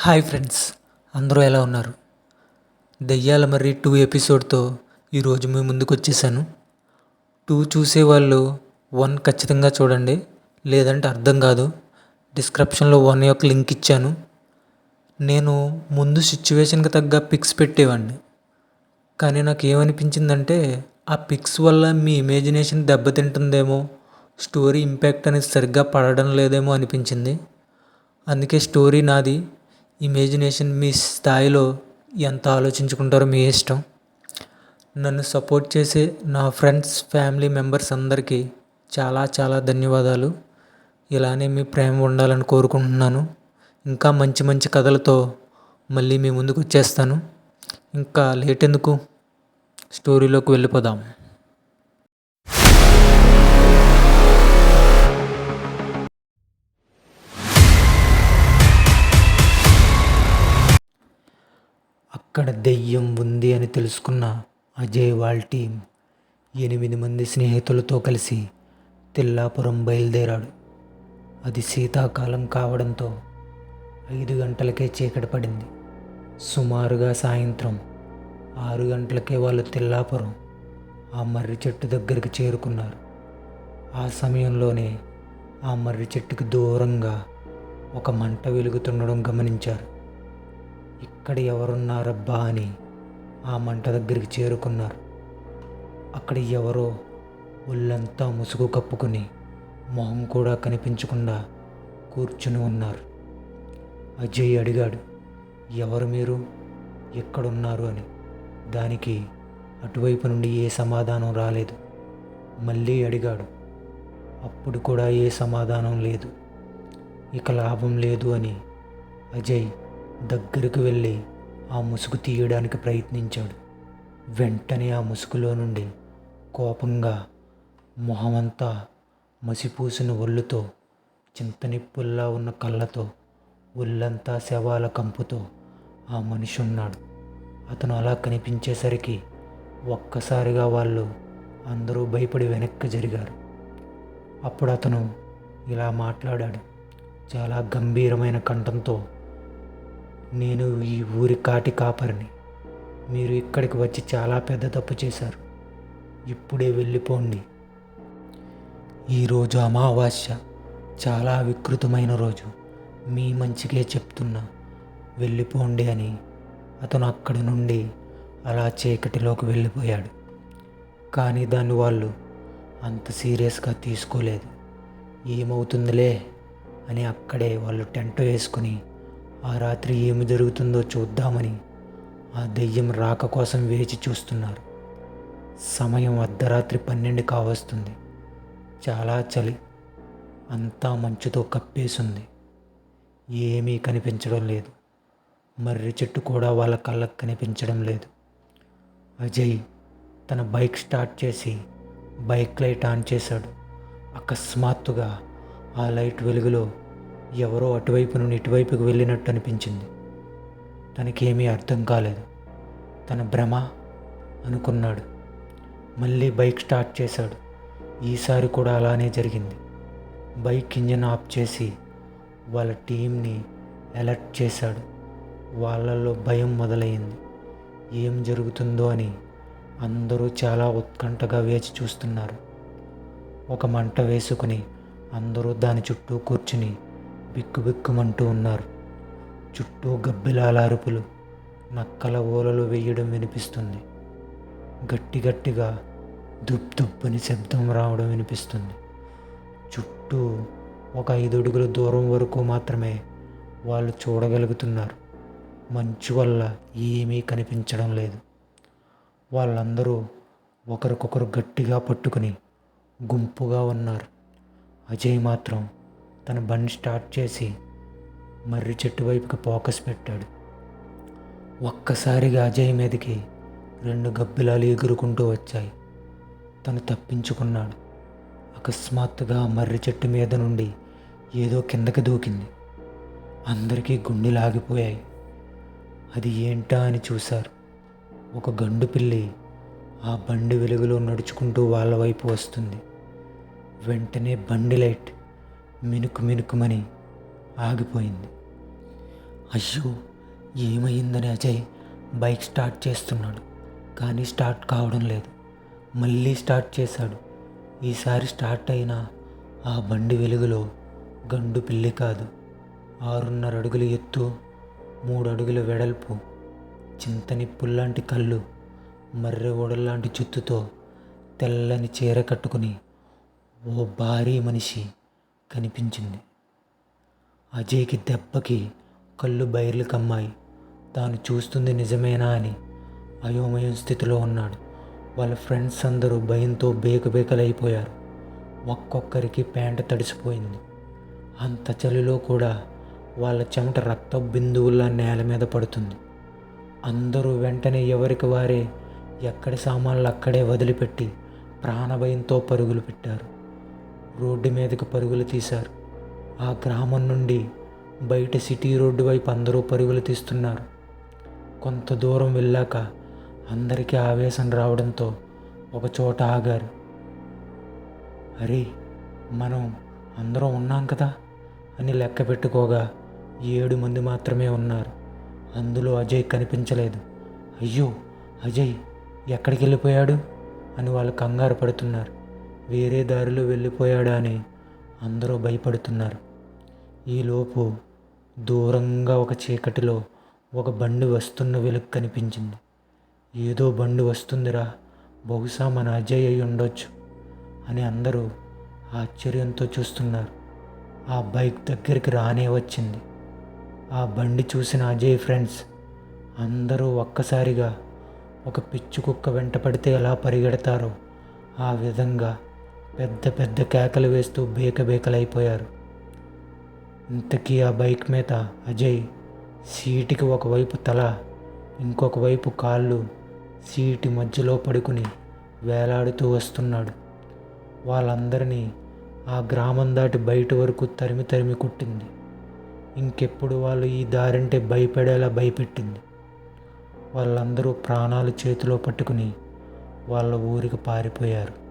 Hi friends అందరూ ఎలా ఉన్నారు? దెయ్యాల మరి టూ ఎపిసోడ్తో ఈరోజు మీ ముందుకు వచ్చేసాను. టూ చూసేవాళ్ళు వన్ ఖచ్చితంగా చూడండి లేదంటే అర్థం కాదు. డిస్క్రిప్షన్లో వన్ యొక్క లింక్ ఇచ్చాను. నేను ముందు సిచ్యువేషన్కి తగ్గ పిక్స్ పెట్టేవాడిని కానీ నాకు ఏమనిపించిందంటే ఆ పిక్స్ వల్ల మీ ఇమాజినేషన్ దెబ్బతింటుందేమో స్టోరీ ఇంపాక్ట్ అనేది సరిగ్గా పడడం లేదేమో అనిపించింది. అందుకే స్టోరీ నాది ఇమాజినేషన్ మీ స్థాయిలో ఎంత ఆలోచించుకుంటారో మీ ఇష్టం. నన్ను సపోర్ట్ చేసే నా ఫ్రెండ్స్ ఫ్యామిలీ మెంబర్స్ అందరికీ చాలా చాలా ధన్యవాదాలు. ఇలానే మీ ప్రేమ ఉండాలని కోరుకుంటున్నాను. ఇంకా మంచి మంచి కథలతో మళ్ళీ మీ ముందుకు వచ్చేస్తాను. ఇంకా లేట్ ఎందుకు? స్టోరీలోకి వెళ్ళిపోదాం. అక్కడ దెయ్యం ఉంది అని తెలుసుకున్న అజయ్ వాళ్ళ టీం ఎనిమిది మంది స్నేహితులతో కలిసి తిల్లాపురం బయలుదేరాడు. అది శీతాకాలం కావడంతో ఐదు గంటలకే చీకటి పడింది. సుమారుగా సాయంత్రం ఆరు గంటలకే వాళ్ళు తిల్లాపురం ఆ మర్రి చెట్టు దగ్గరికి చేరుకున్నారు. ఆ సమయంలోనే ఆ మర్రి చెట్టుకి దూరంగా ఒక మంట వెలుగుతుండడం గమనించారు. ఇక్కడ ఎవరున్నారబ్బా అని ఆ మంట దగ్గరికి చేరుకున్నారు. అక్కడ ఎవరో ఒళ్ళంతా ముసుగు కప్పుకొని మొహం కూడా కనిపించకుండా కూర్చుని ఉన్నారు. అజయ్ అడిగాడు ఎవరు మీరు? ఎక్కడున్నారు? అని. దానికి అటువైపు నుండి ఏ సమాధానం రాలేదు. మళ్ళీ అడిగాడు అప్పుడు కూడా ఏ సమాధానం లేదు. ఇక లాభం లేదు అని. అజయ్ దగ్గరకు వెళ్ళి ఆ ముసుగు తీయడానికి ప్రయత్నించాడు. వెంటనే ఆ ముసుగులో నుండి కోపంగా మొహమంతా మసిపూసిన ఒళ్ళుతో చింతనిప్పుల్లా ఉన్న కళ్ళతో ఒళ్ళంతా శవాల కంపుతో ఆ మనిషి ఉన్నాడు. అతను అలా కనిపించేసరికి ఒక్కసారిగా వాళ్ళు అందరూ భయపడి వెనక్కి జరిగారు. అప్పుడు అతను ఇలా మాట్లాడాడు. చాలా గంభీరమైన కంఠంతో నేను ఈ ఊరి కాటి కాపరిని. మీరు ఇక్కడికి వచ్చి చాలా పెద్ద తప్పు చేశారు. ఇప్పుడే వెళ్ళిపోండి. ఈరోజు అమావాస్య. చాలా వికృతమైన రోజు. మీ మంచికే చెప్తున్నా. వెళ్ళిపోండి అని అతను అక్కడి నుండి అలా చీకటిలోకి వెళ్ళిపోయాడు. కానీ దాన్ని వాళ్ళు అంత సీరియస్గా తీసుకోలేదు. ఏమవుతుందిలే అని అక్కడే వాళ్ళు టెంట్ వేసుకుని ఆ రాత్రి ఏమి జరుగుతుందో చూద్దామని ఆ దెయ్యం రాక కోసం వేచి చూస్తున్నారు. సమయం అర్ధరాత్రి పన్నెండు కావస్తుంది. చాలా చలి. అంతా మంచుతో కప్పేసింది. ఏమీ కనిపించడం లేదు. మర్రి చెట్టు కూడా వాళ్ళ కళ్ళకు కనిపించడం లేదు. అజయ్ తన బైక్ స్టార్ట్ చేసి బైక్ లైట్ ఆన్ చేశాడు. అకస్మాత్తుగా ఆ లైట్ వెలుగులో ఎవరో అటువైపు నుండి ఇటువైపుకు వెళ్ళినట్టు అనిపించింది. తనకేమీ అర్థం కాలేదు. తన భ్రమ అనుకున్నాడు. మళ్ళీ బైక్ స్టార్ట్ చేశాడు. ఈసారి కూడా అలానే జరిగింది. బైక్ ఇంజన్ ఆఫ్ చేసి వాళ్ళ టీంని అలర్ట్ చేశాడు. వాళ్ళల్లో భయం మొదలైంది. ఏం జరుగుతుందో అని అందరూ చాలా ఉత్కంఠగా వేచి చూస్తున్నారు. ఒక మంట వేసుకుని అందరూ దాని చుట్టూ కూర్చుని బిక్కుబిక్కుమంటూ ఉన్నారు. చుట్టూ గబ్బిలాల అరుపులు నక్కల ఓలలు వేయడం వినిపిస్తుంది. గట్టి గట్టిగా దుప్ దుబ్బని శబ్దం రావడం వినిపిస్తుంది. చుట్టూ ఒక ఐదు అడుగుల దూరం వరకు మాత్రమే వాళ్ళు చూడగలుగుతున్నారు. మంచు వల్ల ఏమీ కనిపించడం లేదు. వాళ్ళందరూ ఒకరికొకరు గట్టిగా పట్టుకుని గుంపుగా ఉన్నారు. అజయ్ మాత్రం తన బండి స్టార్ట్ చేసి మర్రి చెట్టు వైపుకి ఫోకస్ పెట్టాడు. ఒక్కసారిగా అజయ్ మీదకి రెండు గబ్బిలాలు ఎగురుకుంటూ వచ్చాయి. తను తప్పించుకున్నాడు. అకస్మాత్తుగా మర్రి చెట్టు మీద నుండి ఏదో కిందకి దూకింది. అందరికీ గుండెలు ఆగిపోయాయి అది ఏంటా అని చూశారు. ఒక గండు పిల్లి ఆ బండి వెలుగులో నడుచుకుంటూ వాళ్ళ వైపు వస్తుంది. వెంటనే బండి లైట్ మినుకు మినుకుమని ఆగిపోయింది. అయ్యో ఏమైందని అజయ్ బైక్ స్టార్ట్ చేస్తున్నాడు కానీ స్టార్ట్ కావడం లేదు. మళ్ళీ స్టార్ట్ చేశాడు. ఈసారి స్టార్ట్ అయిన ఆ బండి వెలుగులో గండు పిల్లి కాదు. ఆరున్నర అడుగుల ఎత్తు మూడు అడుగుల వెడల్పు చింతని పుల్లాంటి కళ్ళు మర్రె ఓడల్లాంటి జుత్తుతో తెల్లని చీర కట్టుకుని ఓ భారీ మనిషి కనిపించింది. అజయ్కి దెబ్బకి కళ్ళు బైర్లు కమ్మాయి. తాను చూస్తుంది నిజమేనా అని అయోమయం స్థితిలో ఉన్నాడు. వాళ్ళ ఫ్రెండ్స్ అందరూ భయంతో బేకబేకలైపోయారు. ఒక్కొక్కరికి ప్యాంటు తడిసిపోయింది. అంత చలిలో కూడా వాళ్ళ చెమట రక్త బిందువుల్లా నేల మీద పడుతుంది. అందరూ వెంటనే ఎవరికి వారే ఎక్కడి సామాన్లు అక్కడే వదిలిపెట్టి ప్రాణభయంతో పరుగులు పెట్టారు. రోడ్డు మీదకి పరుగులు తీశారు. ఆ గ్రామం నుండి బయట సిటీ రోడ్డు వైపు అందరూ పరుగులు తీస్తున్నారు. కొంత దూరం వెళ్ళాక అందరికీ ఆవేశం రావడంతో ఒక చోట ఆగారు. అరే మనం అందరం ఉన్నాం కదా అని లెక్క పెట్టుకోగా ఏడు మంది మాత్రమే ఉన్నారు. అందులో అజయ్ కనిపించలేదు. అయ్యో అజయ్ ఎక్కడికి వెళ్ళిపోయాడు అని వాళ్ళు కంగారు పడుతున్నారు. వేరే దారిలో వెళ్ళిపోయాడా అని అందరూ భయపడుతున్నారు. ఈలోపు దూరంగా ఒక చీకటిలో ఒక బండి వస్తున్న వెలుగు కనిపించింది. ఏదో బండి వస్తుందిరా బహుశా మన అజయ్ అయి ఉండొచ్చు అని అందరూ ఆశ్చర్యంతో చూస్తున్నారు. ఆ బైక్ దగ్గరికి రానే వచ్చింది. ఆ బండి చూసిన అజయ్ ఫ్రెండ్స్ అందరూ ఒక్కసారిగా ఒక పిచ్చి కుక్క వెంట పడితే ఎలా పరిగెడతారో ఆ విధంగా పెద్ద పెద్ద కేకలు వేస్తూ బేకబేకలైపోయారు. ఇంతకీ ఆ బైక్ మీద అజయ్ సీటుకి ఒకవైపు తల ఇంకొక వైపు కాళ్ళు సీటు మధ్యలో పడుకుని వేలాడుతూ వస్తున్నాడు. వాళ్ళందరినీ ఆ గ్రామం దాటి బయట వరకు తరిమి తరిమి కుట్టింది. ఇంకెప్పుడు వాళ్ళు ఈ దారింటే భయపడేలా భయపెట్టింది. వాళ్ళందరూ ప్రాణాలు చేతిలో పట్టుకుని వాళ్ళ ఊరికి పారిపోయారు.